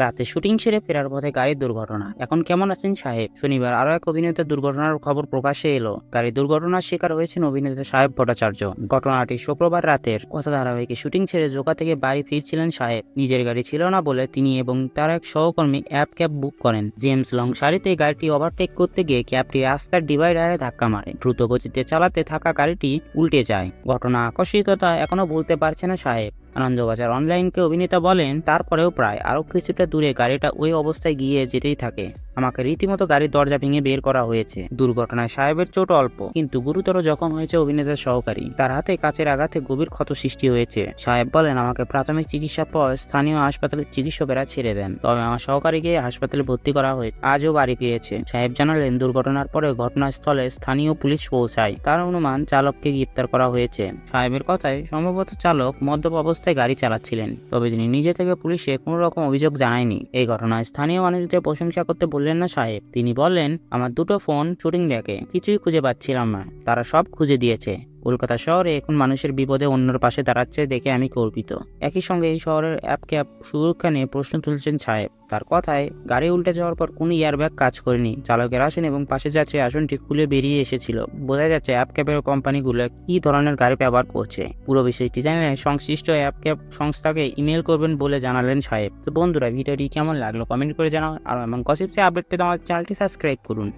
রাতে শুটিং সেরে ফেরার পথে গাড়ির দুর্ঘটনা। এখন কেমন আছেন সাহেব? শনিবার আরও এক অভিনেতা দুর্ঘটনার খবর প্রকাশে এলো। গাড়ি দুর্ঘটনার শিকার হয়েছেন অভিনেতা সাহেব ভট্টাচার্য। ঘটনাটি শুক্রবার রাতের কথা ধারাবাহিকে শুটিং ছেড়ে জোকা থেকে বাড়ি ফিরছিলেন সাহেব। নিজের গাড়ি ছিল না বলে তিনি এবং তার এক সহকর্মী অ্যাপ ক্যাব বুক করেন। জেমস লং সারিতে গাড়িটি ওভারটেক করতে গিয়ে ক্যাবটি রাস্তার ডিভাইডারে ধাক্কা মারে। দ্রুত গতিতে চালাতে থাকা গাড়িটি উল্টে যায়। ঘটনা আকস্মিকতা এখনও বলতে পারছে না সাহেব। আনন্দবাজার অনলাইনকে অভিনেতা বলেন, তারপরেও প্রায় আরও কিছুটা দূরে গাড়িটা ওই অবস্থায় গিয়ে যেতেই থাকে। আমাকে রীতিমতো গাড়ির দরজা ভেঙে বের করা হয়েছে। দুর্ঘটনায় সাহেবের চোট অল্প, কিন্তু গুরুতর জখম হয়েছে অভিনেতার সহকারী। তার হাতে কাচের আঘাতে গভীর ক্ষত সৃষ্টি হয়েছে। সাহেব বলেন, আমাকে প্রাথমিক চিকিৎসার পর স্থানীয় হাসপাতালের চিকিৎসকেরা ছেড়ে দেন। তবে আমার সহকারীকে হাসপাতালে ভর্তি করা হয়েছে। আজও বাড়ি ফিরেছে। সাহেব জানালেন, দুর্ঘটনার পরে ঘটনাস্থলে স্থানীয় পুলিশ পৌঁছায়। তার অনুমান, চালককে গ্রেপ্তার করা হয়েছে। সাহেবের কথায় সম্ভবত চালক মদ্যপ অবস্থায় গাড়ি চালাচ্ছিলেন, তবে তিনি নিজে থেকে পুলিশে কোনো রকম অভিযোগ জানায়নি। এই ঘটনায় স্থানীয় মানুষদের প্রশংসা করতে বললেন না সাহেব। তিনি বললেন, আমার দুটো ফোন শুটিং ডেকে কিছুই খুঁজে পাচ্ছিলাম না। তারা সব খুঁজে দিয়েছে। কলকাতা শহরে এখন মানুষের বিপদে অন্যর পাশে দাঁড়াচ্ছে দেখে আমি গর্বিত। একই সঙ্গে এই শহরের অ্যাপ ক্যাব সুরক্ষা নিয়ে প্রশ্ন তুলছেন সাহেব। তার কথায়, গাড়ি উল্টে যাওয়ার পর কোনো এয়ারব্যাগ কাজ করেনি। চালকের আসেন এবং পাশে যাচ্ছে আসনটি খুলে বেরিয়ে এসেছিল। বোঝা যাচ্ছে অ্যাপ ক্যাবের কোম্পানিগুলো কি ধরনের গাড়ি ব্যবহার করছে। পুরো বিষয়টি জানলে সংশ্লিষ্ট অ্যাপ ক্যাব সংস্থাকে ইমেল করবেন বলে জানালেন সাহেব। তো বন্ধুরা, ভিডিওটি কেমন লাগল? কমেন্ট করে জানাও। আর এমন গসিপসে আপডেট পেতে আমার চ্যানেলটি সাবস্ক্রাইব করুন।